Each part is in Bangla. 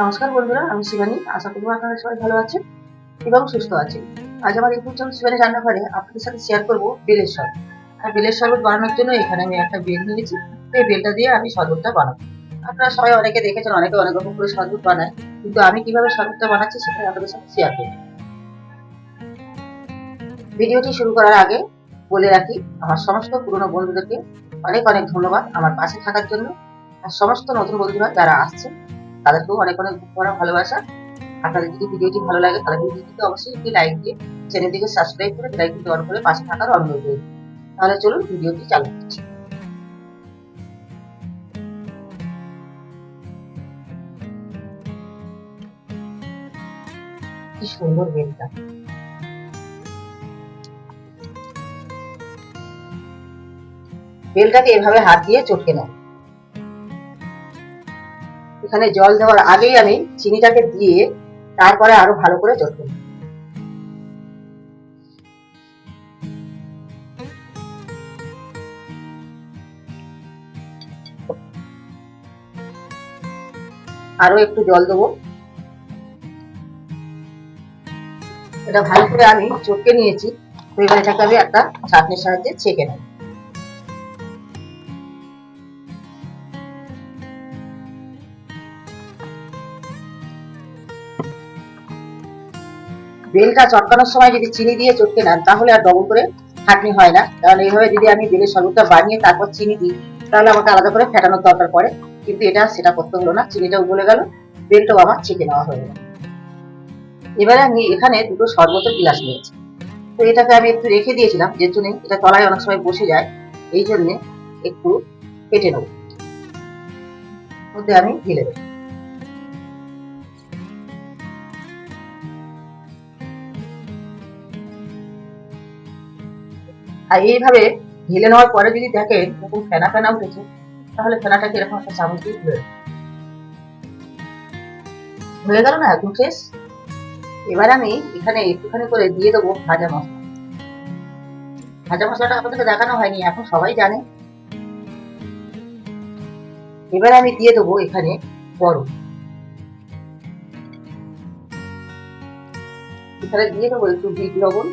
নমস্কার বন্ধুরা, আমি শিবানী। আশা করব আপনারা সবাই ভালো আছেন এবং সুস্থ আছেন। আজ আমার ইউটিউব চ্যানেল শিবানী রান্নাঘরে আপনাদের সাথে শেয়ার করব বেলের শরবত। আর বেলের শরবত বানানোর জন্য এখানে আমি একটা বেল নিয়েছি। এই বেলটা দিয়ে আমি শরবতটা বানাবো। আপনারা সবাই অনেকে দেখেছেন, অনেকে অনেক রকম করে শরবত বানায়। কিন্তু আমি কীভাবে শরবতটা বানাচ্ছি সেটা আপনাদের সাথে শেয়ার করব। ভিডিওটি শুরু করার আগে বলে রাখি, আমার সমস্ত পুরনো বন্ধুদেরকে অনেক অনেক ধন্যবাদ আমার পাশে থাকার জন্য। আর সমস্ত নতুন বন্ধুরা যারা আসছে তাদেরকেও অনেক অনেক ভরা ভালোবাসা। আপনাদের যদি ভিডিওটি ভালো লাগে, তাহলে ভিডিওটিতে অবশ্যই একটি লাইক দিয়ে চ্যানেলটিকে সাবস্ক্রাইব করে লাইকটি অন করে পাশে থাকার অনুরোধ রইল। তাহলে চলুন ভিডিওটি চালু করছি। কি সুন্দর বেলটা বেলটাকে এভাবে হাত দিয়ে চটকে নেয় এখানে জল দেওয়ার আগেই আমি চিনিটাকে দিয়ে তারপরে আরও ভালো করে চটকে। আরও একটু জল দেবো। এটা ভালো করে আমি চটকে নিয়েছি। এবার এটাকে আমি একটা ছাঁকনির সাহায্যে ছেঁকে নেব। বেলটা চটকানোর সময় যদি চিনি দিয়ে চটকে নেন, তাহলে আর ডবল করে খাটনি হয় না। কারণ এইভাবে যদি আমি বেলের শরবতটা বানিয়ে তারপর চিনি দিই, তাহলে আমাকে আলাদা করে ফেটানোর দরকার পড়ে। কিন্তু এটা সেটা করতে হলো না চিনিটাও গলে গেল, বেলটাও আমার ছেঁকে নেওয়া হয়ে গেল। এবারে আমি এখানে দুটো শরবতের গ্লাস নিয়েছি। তো এটাকে আমি একটু রেখে দিয়েছিলাম যে জন্য এটা তলায় অনেক সময় বসে যায়, এই জন্য একটু কেটে নেব। মধ্যে আমি ঢেলে দেবো। আর এইভাবে ঢেলে নেওয়ার পরে যদি দেখেন এরকম ফেনা ফেনা উঠেছে, তাহলে ফেনাটাকে এরকম একটা চামচ দিয়ে তুলে। হয়ে গেল না একদম শেষ? এবার আমি এখানে একটুখানি করে দিয়ে দেবো ভাজা মশলা। ভাজা মশলাটা আপনাদেরকে দেখানো হয়নি, এখন সবাই জানে। এবার আমি দিয়ে দেবো এখানে গরম। এখানে দিয়ে দেবো একটু বিট লবণ।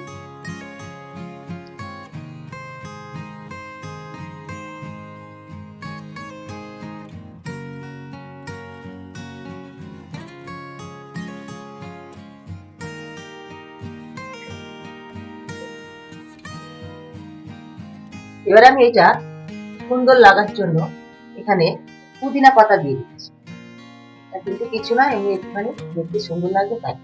এবার আমি এটা সুন্দর লাগার জন্য এখানে পুদিনা পাতা দিয়ে দিচ্ছি। কিন্তু কিছু না, এমনি একটুখানি দেখতে সুন্দর লাগবে তাই।